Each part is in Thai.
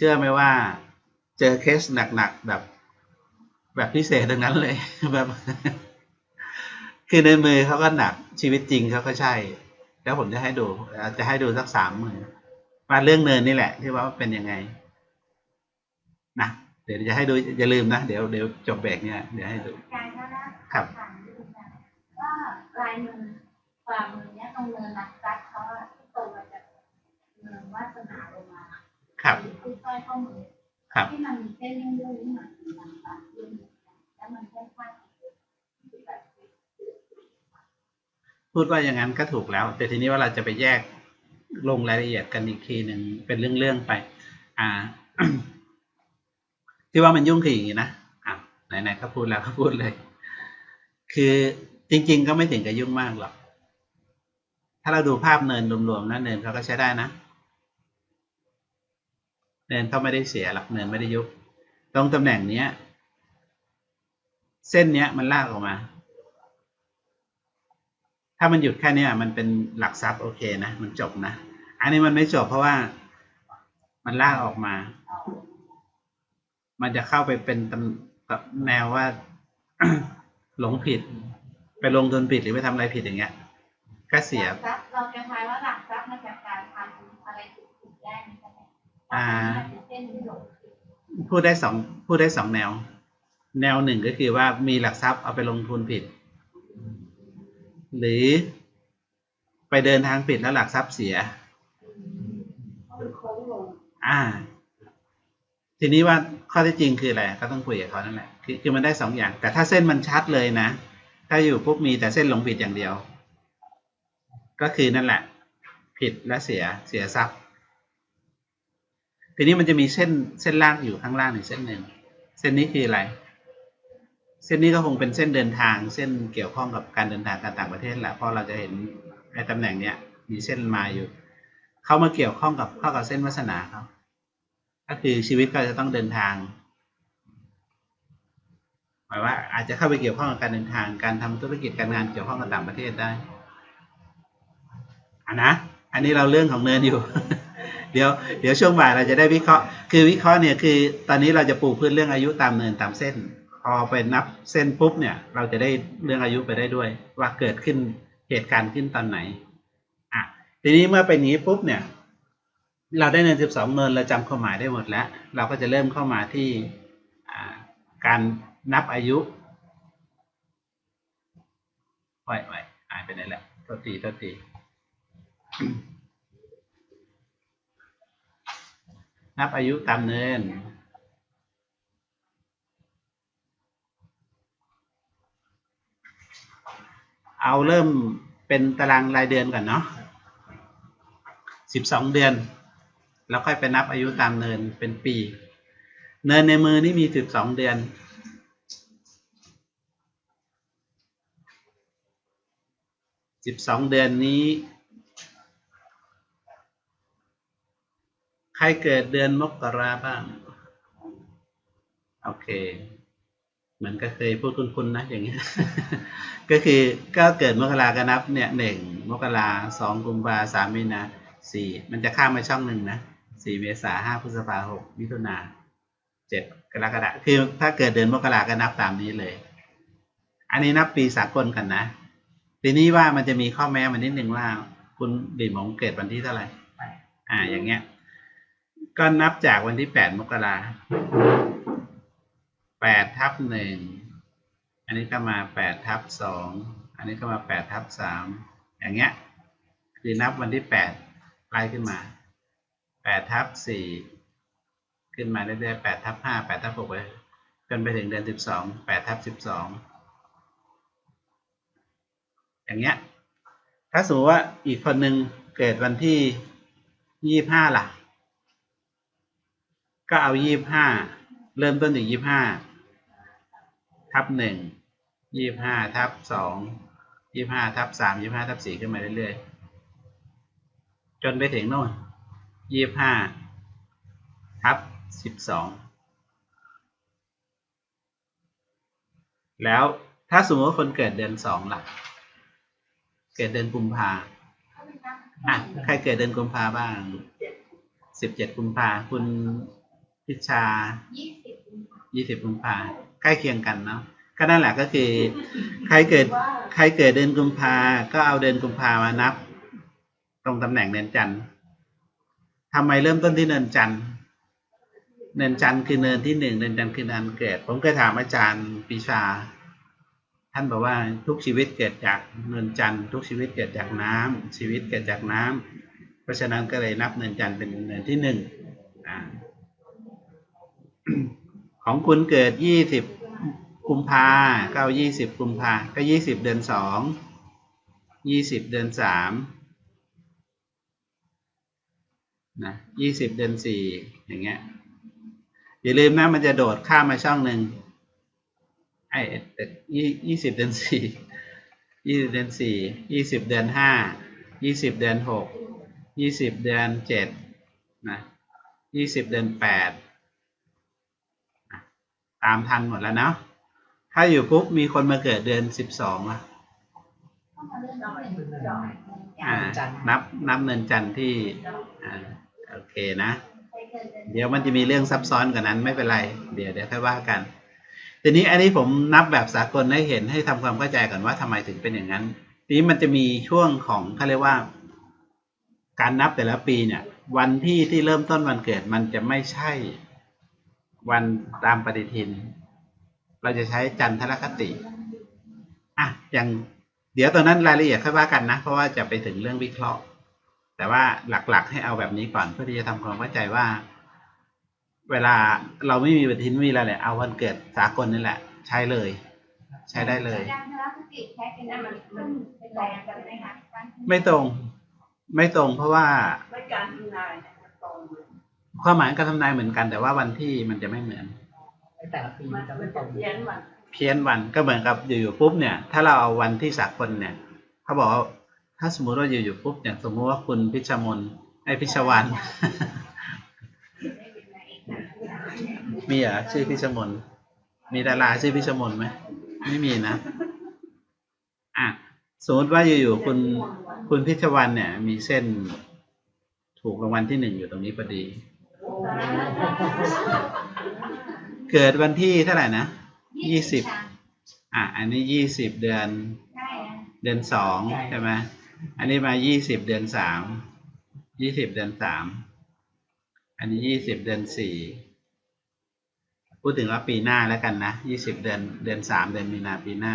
เชื่อไหมว่าเจอเคสหนักๆแบบ แบบพิเศษดังนั้นเลยแบบ คือในมือเขาก็หนักชีวิตจริงเขาก็ใช่ แล้วผมจะให้ดูอาจจะให้ดูสักสามมือว่าเรื่องเนินนี่แหละ ที่ว่าเป็นยังไงนะเดี๋ยวจะให้ดูอย่าลืมนะเดี๋ยวเดี๋ยวจบเบรกเนี่ยเดี๋ยวให้ดูการก็นะครับถามนิดนึงนะว่าลายมือฝ่ามือเนี้ยตรงเนินนักซักเขาอะที่ตรงมาจากเนินวาสนาลงมา ครับ ที่สร้อย ข้อมือที่มันมีเส้นยุ่งๆนี่มันมันตัดยุ่งแล้วมันค่อนข้างพูดว่าอย่างนั้นก็ถูกแล้ว แต่ทีนี้ว่าเราจะไปแยกลงรายละเอียดกันอีกทีหนึ่งเป็นเรื่องๆไป อ่า ที่ว่ามันยุ่งคืออย่างนี้นะอะไหนๆเขาพูดแล้วเขาพูดเลย คือจริง ๆ ก็ไม่ถึงกับยุ่งมากหรอก ถ้าเราดูภาพเนินรวมๆนะเนินเขาก็ใช้ได้นะ เนินเขาไม่ได้เสียหรอกเนินไม่ได้ยุบตรงตำแหน่งเนี้ย เส้นเนี้ยมันลากออกมา ถ้ามันหยุดแค่นี้มันเป็นหลักทรัพย์โอเคนะมันจบนะ อันนี้มันไม่จบเพราะว่ามันลากออกมา มันจะเข้าไปเป็นตำแนวว่าหลงผิด ไปลงทุนผิดหรือไปทำอะไรผิดอย่างเงี้ยก็เสียเราจะทายว่าหลักการทำอะไรผิดๆได้ไหมคะเนี่ย อ่า พูดได้สองพูดได้สองแนว แนวหนึ่งก็คือว่ามีหลักทรัพย์เอาไปลงทุนผิด หรือไปเดินทางผิดแล้วหลักทรัพย์เสีย อ่า ทีนี้ว่าข้อที่จริงคืออะไรก็ต้องคุยกับเขานั่นแหละคือคือมันได้สองอย่าง แต่ถ้าเส้นมันชัดเลยนะ ถ้าอยู่ปุ๊บมีแต่เส้นลงผิดอย่างเดียว ก็คือนั่นแหละ ผิดและเสียเสียทรัพย์ ทีนี้มันจะมีเส้นเส้นล่างอยู่ข้างล่างหนึ่งเส้นหนึ่งเส้นนี้คืออะไร เส้นนี้ก็คงเป็นเส้นเดินทาง เส้นเกี่ยวข้องกับการเดินทางการต่างประเทศแหละเพราะเราจะเห็นไอ้ตำแหน่งเนี้ยมีเส้นมาอยู่ เข้ามาเกี่ยวข้องกับเข้ากับเส้นวาสนาเขาก็คือชีวิตก็จะต้องเดินทางหมายว่าอาจจะเข้าไปเกี่ยวข้องกับการเดินทางการทำธุรกิจการงานเกี่ยวข้องกับต่างประเทศได้อะนะ อันนี้เราเรื่องของเนินอยู่ เดี๋ยวเดี๋ยวช่วงบ่ายเราจะได้วิเคราะห์ คือวิเคราะห์เนี่ยคือตอนนี้เราจะปูพื้นเรื่องอายุตามเนินตามเส้น พอไปนับเส้นปุ๊บเนี่ย เราจะได้เรื่องอายุไปได้ด้วย ว่าเกิดขึ้นเหตุการณ์ขึ้นตอนไหนอะทีนี้เมื่อเป็นอย่างนี้ปุ๊บเนี่ย เราได้เนิน12เนินเราจำความหมายได้หมดแล้ว เราก็จะเริ่มเข้ามาที่การนับอายุไว้ไว้หายไปไหนแล้วโทษทีโทษที นับอายุตามเนิน เอาเริ่มเป็นตารางรายเดือนก่อนเนาะสิบสองเดือน แล้วค่อยไปนับอายุตามเนินเป็นปี เนินในมือนี่มีสิบสองเดือนสิบสองเดือนนี้ ใครเกิดเดือนมกราบ้าง โอเค เหมือนก็เคยพูดคุณๆนะอย่างเงี้ย ก็คือก็เกิดมกราก็นับเนี่ยหนึ่งมกราสองกุมภาสามมีนาสี่มันจะข้ามมาช่องหนึ่งนะสี่เมษาห้าพฤษภาหกมิถุนาเจ็ดกรกฎาคือถ้าเกิดเดือนมกราก็นับตามนี้เลย อันนี้นับปีสากลกันนะ ทีนี้ว่ามันจะมีข้อแม้มานิดหนึ่งว่า คุณดิมของเกิดวันที่เท่าไหร่ อ่า อย่างเงี้ย ก็นับจากวันที่แปดมกราแปดทับหนึ่ง อันนี้ก็มาแปดทับสอง อันนี้ก็มาแปดทับสาม อย่างเงี้ย คือนับวันที่แปดไล่ขึ้นมาแปดทับสี่ ขึ้นมาเรื่อยๆแปดทับห้า แปดทับหกไปจนไปถึงเดือนสิบสอง แปดทับสิบสอง อย่างเงี้ย ถ้าสมมติว่าอีกคนหนึ่งเกิดวันที่ยี่ห้าล่ะ ก็เอายี่บห้าเริ่มต้นจากยี่บห้าทับหนึ่งยี่บห้าทับสองยี่บห้าทับสามยี่บห้าทับสี่ขึ้นมาเรื่อยๆ จนไปถึงโน่นยี่บห้าทับสิบสองแล้วถ้าสมมติว่าคนเกิดเดือนสองล่ะ เกิดเดือนกุมภาอะ ใครเกิดเดือนกุมภาบ้างสิบเจ็ดกุมภาคุณ พิชายี่สิบกุมภายี่สิบกุมภาใกล้เคียงกันเนาะก็นั่นแหละก็คือใครเกิด ใครเกิดเดือนกุมภาก็เอาเดือนกุมภามานับ ตรงตำแหน่งเนินจันทร์ทำไมเริ่มต้นที่เนินจันทร์เนินจันทร์คือเนินที่หนึ่งเนินจันทร์คือเนินเกิด ผมเคยถามอาจารย์ปีชา ท่านบอกว่าทุกชีวิตเกิดจากเนินจันทร์ทุกชีวิตเกิดจากน้ำชีวิตเกิดจากน้ำเพราะฉะนั้นก็เลยนับเนินจันทร์เป็นเนินที่หนึ่งอ่า ของคุณเกิดยี่สิบกุมภาเก็เอายี่สิบกุมภาก็ยี่สิบเดือนสองยี่สิบเดือนสามนะยี่สิบเดือนสี่อย่างเงี้ยอย่าลืมนะมันจะโดดข้ามมาช่องหนึ่งไอ้ยี่ยี่สิบเดือนสี่ยี่สิบเดือนสี่ยี่สิบเดือนห้ายี่สิบเดือนหกยี่สิบเดือนเจ็ดนะยี่สิบเดือนแปด ตามทันหมดแล้วเนาะถ้าอยู่ปุ๊บมีคนมาเกิดเดือนสิบสองละอ่านับนับเนินจันทร์ที่อ่าโอเคนะ เดี๋ยวมันจะมีเรื่องซับซ้อนกว่านั้นไม่เป็นไร เดี๋ยวเดี๋ยวค่อยว่ากันทีนี้อันนี้ผมนับแบบสากลให้เห็นให้ทำความเข้าใจก่อนว่าทำไมถึงเป็นอย่างนั้นทีนี้มันจะมีช่วงของเขาเรียกว่า การนับแต่ละปีเนี่ย วันที่ที่เริ่มต้นวันเกิดมันจะไม่ใช่ วันตามปฏิทิน เราจะใช้จันทรคติอะอย่างเดี๋ยวตอนนั้นรายละเอียดค่อยว่ากันนะ เพราะว่าจะไปถึงเรื่องวิเคราะห์ แต่ว่าหลักๆ ให้เอาแบบนี้ก่อนเพื่อที่จะทำความเข้าใจว่า เวลาเราไม่มีปฏิทินไม่มีอะไรเลยเอาวันเกิดสากลนี่แหละ ใช้เลย ใช้ได้เลยการทรคติใช้เป็นอะไรมันเป็นแรงกันไหมคะการไม่ตรง ไม่ตรงเพราะว่าไม่การทำนายเนี่ยมันตรงเลย ความหมายการทำนายเหมือนกัน แต่ว่าวันที่มันจะไม่เหมือนแต่ละปีมันจะไม่ตรงเพี้ยนมันเพี้ยนวันก็เหมือนกับอยู่ๆปุ๊บเนี่ย ถ้าเราเอาวันที่สากลเนี่ยเขาบอกว่าถ้าสมมุติว่าอยู่ๆปุ๊บเนี่ยสมมุติว่าคุณพิชมนไอพิชวัน มีเหรอชื่อพิชมนมีดาราชื่อพิชมนไหมไม่มีนะอะสมมติว่าอยู่ๆคุณคุณพิชวันเนี่ย มีเส้นถูกรางวัลที่หนึ่งอยู่ตรงนี้พอดี เกิดวันที่เท่าไหร่นะยี่สิบอะ อันนี้ยี่สิบเดือนได้นะเดือนสองใช่ไหมอันนี้มายี่สิบเดือนสาม ยี่สิบเดือนสาม อันนี้ยี่สิบเดือนสี่ พูดถึงว่าปีหน้าแล้วกันนะ ยี่สิบเดือน เดือนสามเดือนมีนาปีหน้า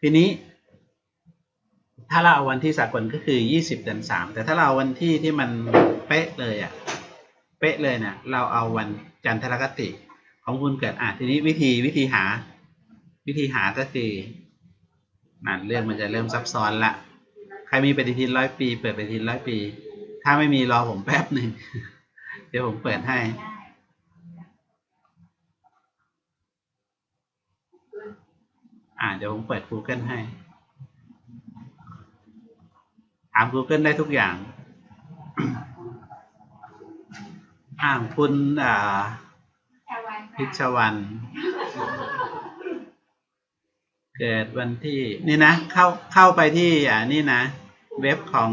ทีนี้ ถ้าเราเอาวันที่สากลก็คือยี่สิบเดือนสาม แต่ถ้าเราเอาวันที่ที่มันเป๊ะเลยอะ เป๊ะเลยเนี่ยเราเอาวันจันทรคติ ของคุณเกิดอะทีนี้วิธีวิธีหา วิธีหาก็คือนั่นเรื่องมันจะเริ่มซับซ้อนละใครมีปฏิทินร้อยปี เปิดปฏิทินร้อยปี ถ้าไม่มีรอผมแป๊บหนึ่งเดี๋ยวผมเปิดให้อ่าเดี๋ยวผมเปิด Google ให้ ถาม Google ได้ทุกอย่าง อ่าคุณอ่าชาววันพิชวัน เกิดวันที่นี่นะ เข้าเข้าไปที่อ่านี่นะ เว็บของ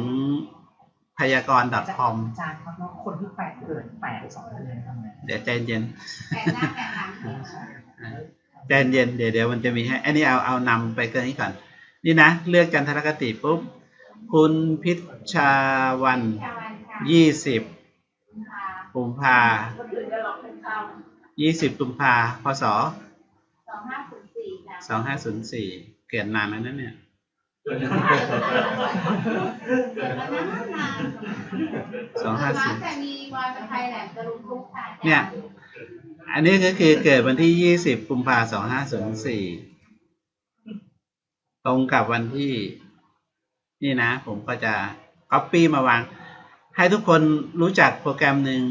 พยากรณ์ .com อาจารย์ครับแล้วคนที่แปดเกิดแปดสองเดือนทำไงเดี๋ยวใจเย็นแต่หน้าแต่หลังเนี่ยใจเย็นเดี๋ยวเดี๋ยวมันจะมีให้ อันนี้เอาเอานำไปเกินนี้ก่อน นี่นะ เลือกจันทรคติปุ๊บ คุณพิชาวันชาววันค่ะยี่สิบ กุมภากุมภายี่สิบกุมภาพศสองห้าศูนย์สี่ค่ะสองห้าศูนย์สี่เกิดนานแล้วนะเนี่ยเกิดมานั้นานสองห้าศูนย์สี่เนี่ย อันนี้ก็คือเกิดวันที่ยี่สิบกุมภาสองห้าศูนย์สี่ตรงกับวันที่ นี่นะ ผมก็จะ copy มาวาง ให้ทุกคนรู้จักโปรแกรมหนึ่ง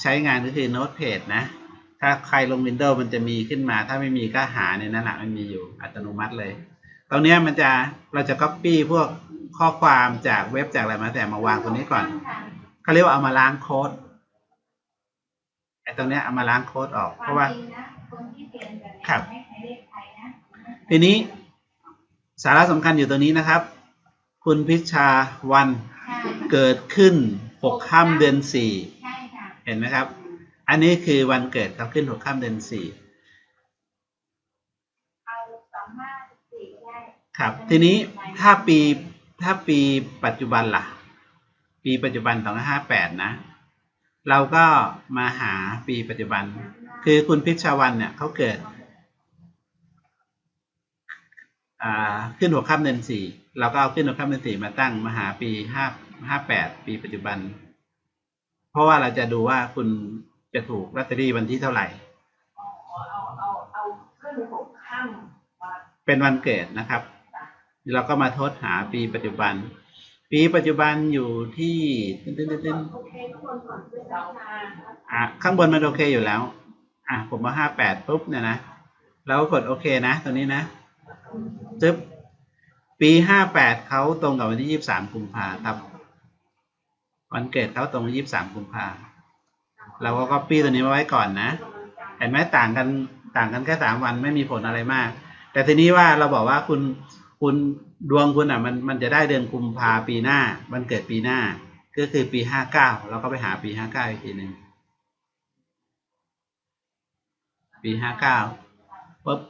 ใช้งานก็คือ Notepad นะ ถ้าใครลง Windows มันจะมีขึ้นมา ถ้าไม่มีก็หาในนั้นแหละมันมีอยู่อัตโนมัติเลย ตรงนี้มันจะเราจะ copy พวกข้อความจากเว็บจากอะไรมาแต่มาวางตรงนี้ก่อนเขาเรียกว่าเอามาล้างโค้ดไอ้ตรงนี้เอามาล้างโค้ดออก เพราะว่าครับ ทีนี้สาระสำคัญอยู่ตรงนี้นะครับ คุณพิชาวัน เกิดขึ้นหกค่ำเดือนสี่ใช่ค่ะเห็นไหมครับ อันนี้คือวันเกิดเขาขึ้นหัวค่ำเดือนสี่เอาสองห้าสี่ก็ได้ครับ ทีนี้ถ้าปีถ้าปีปัจจุบันล่ะ ปีปัจจุบันสองห้าแปดนะ เราก็มาหาปีปัจจุบัน คือคุณพิชชาวันเนี่ยเขาเกิดอ่าขึ้นหัวค่ำเดือนสี่เราก็เอาขึ้นหัวค่ำเดือนสี่มาตั้งมาหาปีห้า ห้าแปดปีปัจจุบัน เพราะว่าเราจะดูว่าคุณจะถูกลอตเตอรี่วันที่เท่าไหร่เอาเอาเอาขึ้นหกข้ามเป็นวันเกิดนะครับ เราก็มาทดหาปีปัจจุบัน ปีปัจจุบันอยู่ที่ตึ้นตึ้นตึ้นอะข้างบนมันโอเคอยู่แล้ว อะผมมาห้าแปดปุ๊บเนี่ยนะเราก็กดโอเคนะตัวนี้นะจึ๊บปีห้าแปดเขาตรงกับวันที่ยี่สามกุมภาครับ วันเกิดเขาตรงยี่สามกุมภาเราก็ copy ตัวนี้มาไว้ก่อนนะเห็นไหมต่างกันต่างกันแค่สามวันไม่มีผลอะไรมาก แต่ทีนี้ว่าเราบอกว่าคุณคุณดวงคุณอะมันมันจะได้เดือนกุมภาปีหน้าวันเกิดปีหน้า ก็คือปีห้าเก้าเราก็ไปหาปีห้าเก้าอีกทีหนึ่งปีห้าเก้าปุ๊บ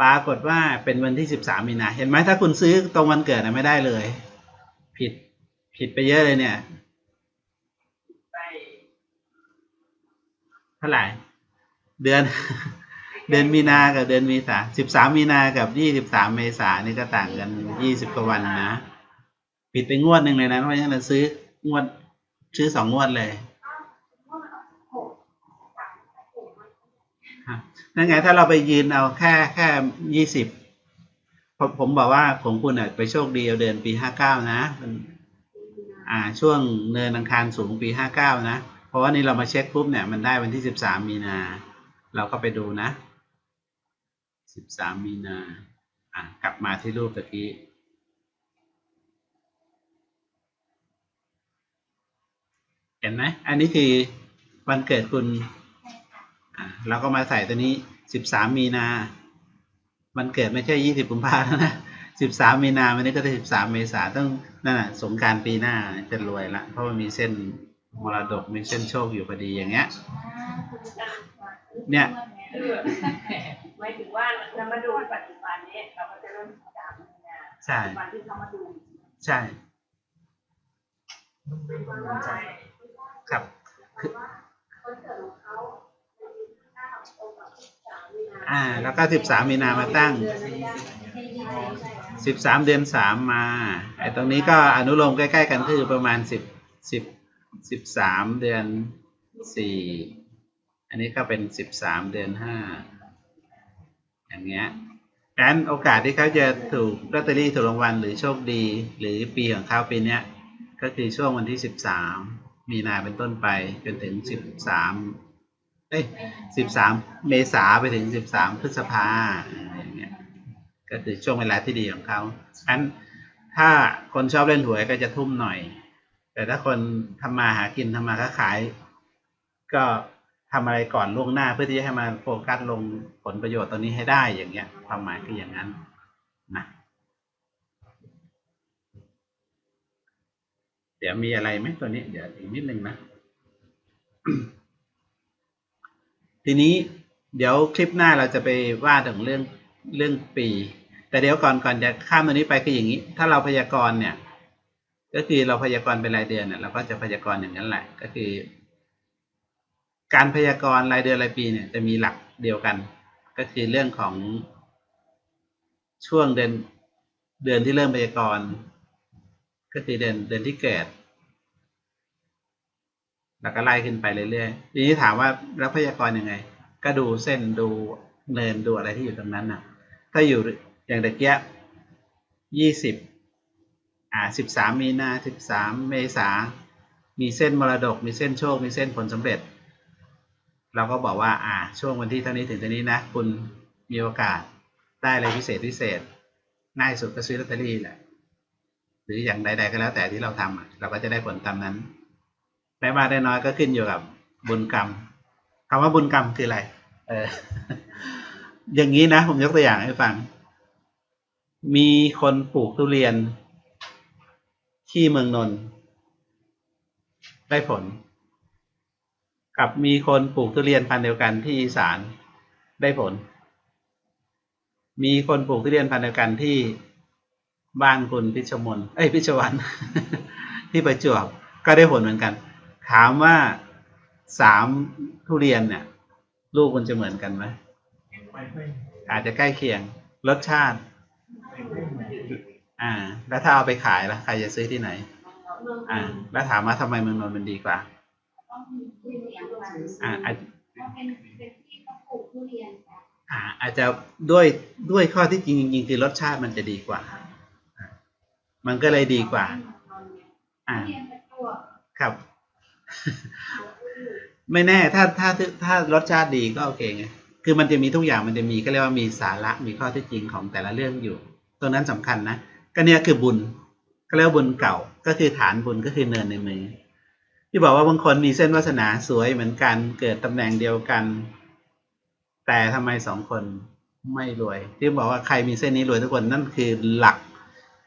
ปรากฏว่าเป็นวันที่สิบสามมีนาเห็นไหมถ้าคุณซื้อตรงวันเกิดน่ะไม่ได้เลย ผิด ผิดไปเยอะเลยเนี่ยไปเท่าไหร่ เดือน เดือนมีนากับเดือนเมษาสิบสามมีนากับยี่สิบสามเมษานี่ก็ต่างกันยี่สิบกว่าวันนะ ผิดไปงวดหนึ่งเลยนะ เพราะฉะนั้นเราซื้องวด ซื้อสองงวดเลยฮะนั่นไงถ้าเราไปยืนเอาแค่แค่ยี่สิบผมบอกว่าของคุณอะไปโชคดีเอาเดือนปีห้าเก้านะ ช่วงเนินอังคารสูงปีห้าเก้านะ เพราะว่านี่เรามาเช็คปุ๊บเนี่ยมันได้วันที่สิบสามมีนา เราก็ไปดูนะสิบสามมีนาอะกลับมาที่รูปตะกี้เห็นไหมอันนี้คือวันเกิดคุณอะเราก็มาใส่ตัวนี้สิบสามมีนา วันเกิดไม่ใช่ยี่สิบกุมภาพันธ์นะ สิบสามมีนาวันนี้ก็ได้สิบสามเมษาต้องนั่นน่ะสงกรารปีหน้าจะรวยละเพราะว่ามีเส้นมรดกมีเส้นโชคอยู่พอดีอย่างเงี้ย เนี่ยคือหมายถึงว่าเรามาดูปัจจุบันนี้เราก็จะเริ่มจำนะใช่ปัจจุบันที่เขามาดูใช่ใช่ครับคนเกิดขอ อ่า แล้วก็สิบสามมีนามาตั้งสิบสามเดือนสามมาไอ้ตรงนี้ก็อนุโลมใกล้ๆกันคือประมาณสิบสิบสิบสามเดือนสี่อันนี้ก็เป็นสิบสามเดือนห้าอย่างเงี้ยดังนั้นโอกาสที่เขาจะถูกลอตเตอรี่ถูกรางวัลหรือโชคดี หรือปีของเขาปีเนี้ยก็คือช่วงวันที่สิบสามมีนาเป็นต้นไปจนถึงสิบสาม เอ้ยสิบสามเมษาไปถึงสิบสามพฤษภาอย่างเงี้ยก็คือช่วงเวลาที่ดีของเขาอันถ้าคนชอบเล่นหวยก็จะทุ่มหน่อย แต่ถ้าคนทำมาหากินทำมาค้าขาย ก็ทำอะไรก่อนล่วงหน้าเพื่อที่จะให้มาโฟกัสลงผลประโยชน์ตรงนี้ให้ได้อย่างเงี้ย ความหมายคืออย่างนั้นนะเดี๋ยวมีอะไรไหมตัวนี้ เดี๋ยวอีกนิดนึงนะ ทีนี้เดี๋ยวคลิปหน้าเราจะไปว่าถึงเรื่องเรื่องปี แต่เดี๋ยวก่อนก่อนจะข้ามตัวนี้ไปคืออย่างนี้ ถ้าเราพยากรณ์เนี่ย ก็คือเราพยากรณ์เป็นรายเดือนเนี่ยเราก็จะพยากรณ์อย่างนั้นแหละ ก็คือ การพยากรณ์รายเดือนรายปีเนี่ยจะมีหลักเดียวกัน ก็คือเรื่องของช่วงเดือนเดือนที่เริ่มพยากรณ์ก็คือเดือนเดือนที่เกิด แล้วก็ไล่ขึ้นไปเรื่อยๆทีนี้ถามว่าแล้วพยากรณ์ยังไง ก็ดูเส้นดูเนินดูอะไรที่อยู่ตรงนั้นน่ะถ้าอยู่อย่างตะเกียยี่สิบอ่าสิบสามมีนาสิบสามเมษา มีเส้นมรดก มีเส้นโชค มีเส้นผลสำเร็จ เราก็บอกว่า อ่า ช่วงวันที่เท่านี้ถึงเท่านี้นะ คุณมีโอกาสได้อะไรพิเศษพิเศษ ง่ายสุดก็ซื้อลอตเตอรี่แหละ หรืออย่างใด ๆ ก็แล้วแต่ที่เราทำเราก็จะได้ผลตามนั้น ได้มากได้น้อยก็ขึ้นอยู่กับบุญกรรมคำว่าบุญกรรมคืออะไร เออ อย่างนี้นะผมยกตัวอย่างให้ฟัง มีคนปลูกทุเรียน ที่เมืองนนท์ได้ผล กับมีคนปลูกทุเรียนพันธุ์เดียวกันที่อีสานได้ผล มีคนปลูกทุเรียนพันธุ์เดียวกันที่บ้านคุณพิชมน เอ้ยพิชวัน ที่ประจวบก็ได้ผลเหมือนกัน ถามว่าสามทุเรียนเนี่ยลูกมันจะเหมือนกันไหมอาจจะใกล้เคียง รสชาติ อ่า แล้วถ้าเอาไปขายล่ะใครจะซื้อที่ไหน อ่า แล้วถามว่าทำไมเมืองนนท์มันดีกว่าอ่าอาจเพราะอ่าอาจจะด้วยด้วยข้อที่จริงจริงคือรสชาติมันจะดีกว่า มันก็เลยดีกว่า อ่าครับ ไม่แน่ถ้าถ้าถ้ารสชาติดีก็โอเคไงคือมันจะมีทุกอย่างมันจะมีก็เรียกว่ามีสาระมีข้อเที่จริงของแต่ละเรื่องอยู่ ตรงนั้นสำคัญนะก็เนี่ยคือบุญก็เรียกว่าบุญเก่าก็คือฐานบุญก็คือเนินในมือที่บอกว่าบางคนมีเส้นวาสนาสวยเหมือนกันเกิดตำแหน่งเดียวกัน แต่ทำไมสองคนไม่รวย ที่บอกว่าใครมีเส้นนี้รวยทุกคนนั่นคือหลัก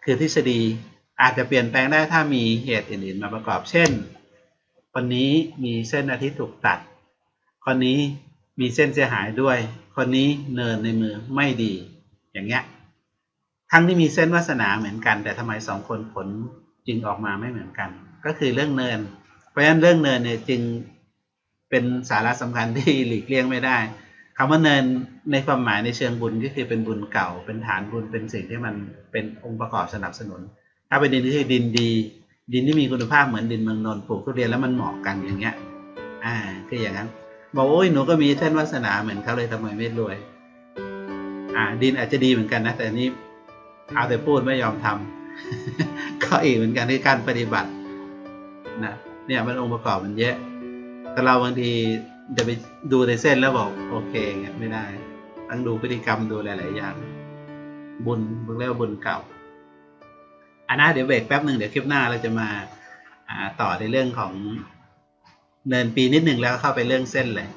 คือทฤษฎีอาจจะเปลี่ยนแปลงได้ถ้ามีเหตุอื่นๆมาประกอบเช่น คนนี้มีเส้นอาทิตย์ถูกตัด คนนี้มีเส้นเสียหายด้วย คนนี้เนินในมือไม่ดี อย่างเงี้ย ทั้งที่มีเส้นวาสนาเหมือนกัน แต่ทำไมสองคนผลจึงออกมาไม่เหมือนกัน ก็คือเรื่องเนิน เพราะฉะนั้นเรื่องเนินเนี่ยจึงเป็นสาระสำคัญที่หลีกเลี่ยงไม่ได้คำว่าเนินในความหมายในเชิงบุญก็คือเป็นบุญเก่า เป็นฐานบุญเป็นสิ่งที่มันเป็นองค์ประกอบสนับสนุน ถ้าเป็นดินที่คือดินดี ดินที่มีคุณภาพเหมือนดินเมืองนนท์ปลูกทุเรียนแล้วมันเหมาะกันอย่างเงี้ย อ่าคืออย่างนั้น บอกโอ้ยหนูก็มีเส้นวาสนาเหมือนเขาเลยทำไมไม่รวย อ่า ดินอาจจะดีเหมือนกันนะ แต่อันนี้เอาแต่พูดไม่ยอมทำก็อีกเหมือนกันที่การปฏิบัตินะเนี่ยมันองค์ประกอบมันเยอะ แต่เราบางทีจะไปดูในเส้นแล้วบอกโอเคเงี้ยไม่ได้ ต้องดูพฤติกรรมดูหลาย ๆ อย่าง บุญเรียกว่าบุญเก่า อันนะเดี๋ยวเบรกแป๊บหนึ่งเดี๋ยวคลิปหน้าเราจะมาต่อในเรื่องของเนินปีนิดหนึ่งแล้วเข้าไปเรื่องเส้นเลย